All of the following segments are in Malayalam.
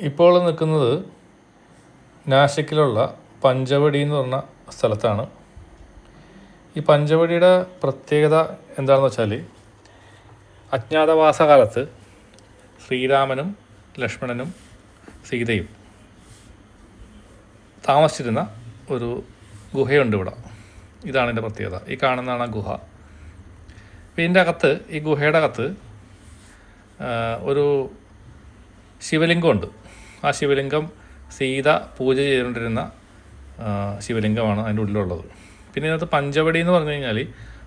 ഇപ്പോൾ നിൽക്കുന്നത് നാശിക്കിലുള്ള പഞ്ചവടി എന്ന് പറഞ്ഞ സ്ഥലത്താണ്. ഈ പഞ്ചവടിയുടെ പ്രത്യേകത എന്താണെന്ന് വെച്ചാൽ അജ്ഞാതവാസകാലത്ത് ശ്രീരാമനും ലക്ഷ്മണനും സീതയും താമസിച്ചിരുന്ന ഒരു ഗുഹയുണ്ട് ഇവിടെ. ഇതാണ് ഇതിന്റെ പ്രത്യേകത. ഈ കാണുന്നതാണ് ഗുഹ. ഇതിന്റെ അകത്ത് ഈ ഗുഹയുടെ അകത്ത് ഒരു ശിവലിംഗമുണ്ട്. ആ ശിവലിംഗം സീത പൂജ ചെയ്തുകൊണ്ടിരുന്ന ശിവലിംഗമാണ് അതിന്റെ ഉള്ളിലുള്ളത്. പിന്നെ ഇതിനകത്ത് പഞ്ചവടി എന്ന് പറഞ്ഞു കഴിഞ്ഞാൽ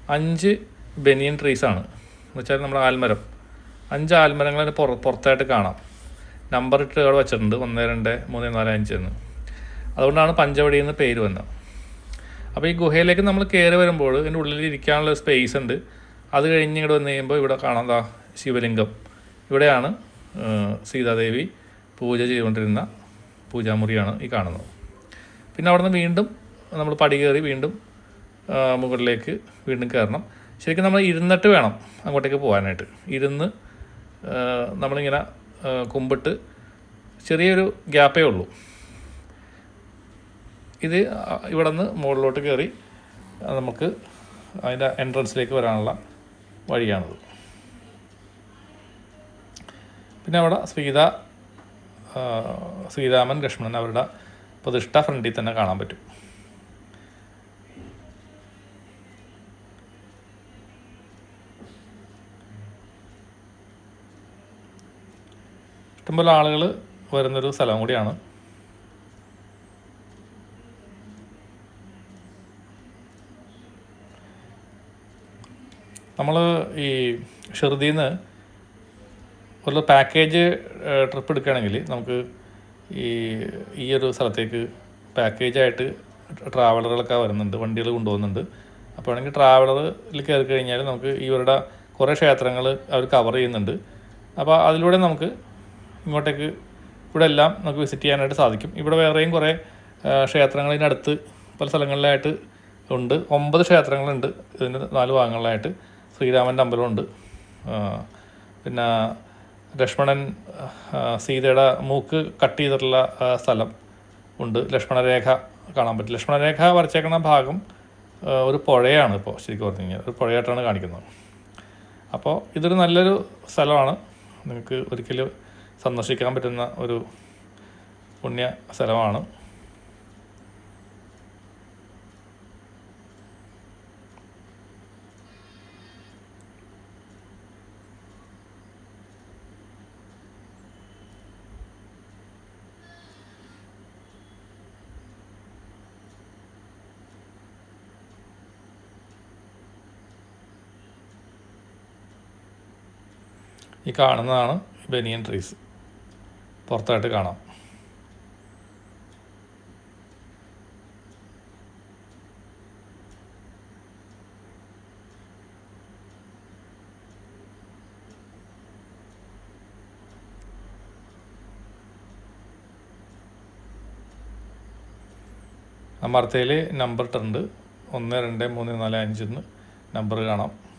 അഞ്ച് ബനിയൻ ട്രീസാണ് എന്ന് വെച്ചാൽ നമ്മുടെ ആൽമരം. അഞ്ച് ആൽമരങ്ങൾ അതിന് പുറ പുറത്തായിട്ട് കാണാം. നമ്പർ ഇട്ട് അവിടെ വെച്ചിട്ടുണ്ട്. ഒന്ന് രണ്ട് മൂന്ന് നാല് അഞ്ച് എന്ന്. അതുകൊണ്ടാണ് പഞ്ചവടി എന്ന് പേര് വന്നത്. അപ്പോൾ ഈ ഗുഹയിലേക്ക് നമ്മൾ കയറി വരുമ്പോൾ ഇതിന്റെ ഉള്ളിൽ ഇരിക്കാനുള്ള സ്പേസ് ഉണ്ട്. അത് കഴിഞ്ഞ് ഇങ്ങോട്ട് വന്നു കഴിയുമ്പോൾ ഇവിടെ കാണാം ദാ ശിവലിംഗം. ഇവിടെയാണ് സീതാദേവി പൂജ ചെയ്തുകൊണ്ടിരുന്ന പൂജാമുറിയാണ് ഈ കാണുന്നത്. പിന്നെ അവിടെ നിന്ന് വീണ്ടും നമ്മൾ പടി കയറി വീണ്ടും മുകളിലേക്ക് വീണ്ടും കയറണം. ശരിക്കും നമ്മൾ ഇരുന്നിട്ട് വേണം അങ്ങോട്ടേക്ക് പോകാനായിട്ട്. ഇരുന്ന് നമ്മളിങ്ങനെ കുമ്പിട്ട് ചെറിയൊരു ഗ്യാപ്പേ ഉള്ളൂ. ഇത് ഇവിടെ നിന്ന് മുകളിലോട്ട് കയറി നമുക്ക് അതിന്റെ എൻട്രൻസിലേക്ക് വരാനുള്ള വഴിയാണിത്. പിന്നെ അവിടെ ആ, ശ്രീരാമൻ ലക്ഷ്മണൻ അവരുടെ പ്രതിഷ്ഠ ഫ്രണ്ടിൽ തന്നെ കാണാൻ പറ്റും. ഇഷ്ടംപോലെ ആളുകൾ വരുന്നൊരു സ്ഥലം കൂടിയാണ്. നമ്മൾ ഈ ഷെറുദിയിൽ നിന്ന് ഒരു പാക്കേജ് ട്രിപ്പ് എടുക്കുകയാണെങ്കിൽ നമുക്ക് ഈ ഈ ഒരു സ്ഥലത്തേക്ക് പാക്കേജായിട്ട് ട്രാവലറുകളൊക്കെ വരുന്നുണ്ട് വണ്ടികൾ കൊണ്ടുപോകുന്നുണ്ട്. അപ്പോൾ ആണെങ്കിൽ ട്രാവലറിൽ കയറി കഴിഞ്ഞാൽ നമുക്ക് ഇവരുടെ കുറേ ക്ഷേത്രങ്ങൾ അവർ കവർ ചെയ്യുന്നുണ്ട്. അപ്പോൾ അതിലൂടെ നമുക്ക് ഇങ്ങോട്ടേക്ക് ഇവിടെ എല്ലാം നമുക്ക് വിസിറ്റ് ചെയ്യാനായിട്ട് സാധിക്കും. ഇവിടെ വേറെയും കുറേ ക്ഷേത്രങ്ങൾ ഇതിനടുത്ത് പല സ്ഥലങ്ങളിലായിട്ട് ഉണ്ട്. ഒമ്പത് ക്ഷേത്രങ്ങളുണ്ട്. ഇതിന് നാല് ഭാഗങ്ങളിലായിട്ട് ശ്രീരാമന്റെ അമ്പലമുണ്ട്. പിന്നെ ലക്ഷ്മണൻ സീതയുടെ മൂക്ക് കട്ട് ചെയ്തിട്ടുള്ള സ്ഥലം ഉണ്ട്. ലക്ഷ്മണരേഖ കാണാൻ പറ്റും. ലക്ഷ്മണരേഖ വരച്ചേക്കുന്ന ഭാഗം ഒരു പുഴയാണ് ഇപ്പോൾ ശരിക്കും പറഞ്ഞു കഴിഞ്ഞാൽ. ഒരു പുഴയായിട്ടാണ് കാണിക്കുന്നത്. അപ്പോൾ ഇതൊരു നല്ലൊരു സ്ഥലമാണ്. നിങ്ങൾക്ക് ഒരിക്കലും സന്ദർശിക്കാൻ പറ്റുന്ന ഒരു പുണ്യ സ്ഥലമാണ്. ഈ കാണുന്നതാണ് ബനിയൻ ട്രീസ് പുറത്തായിട്ട് കാണാം. അമർത്തയിൽ നമ്പർ ഇട്ടുണ്ട്. ഒന്ന് രണ്ട് മൂന്ന് നാല് അഞ്ചെന്ന് നമ്പർ കാണാം.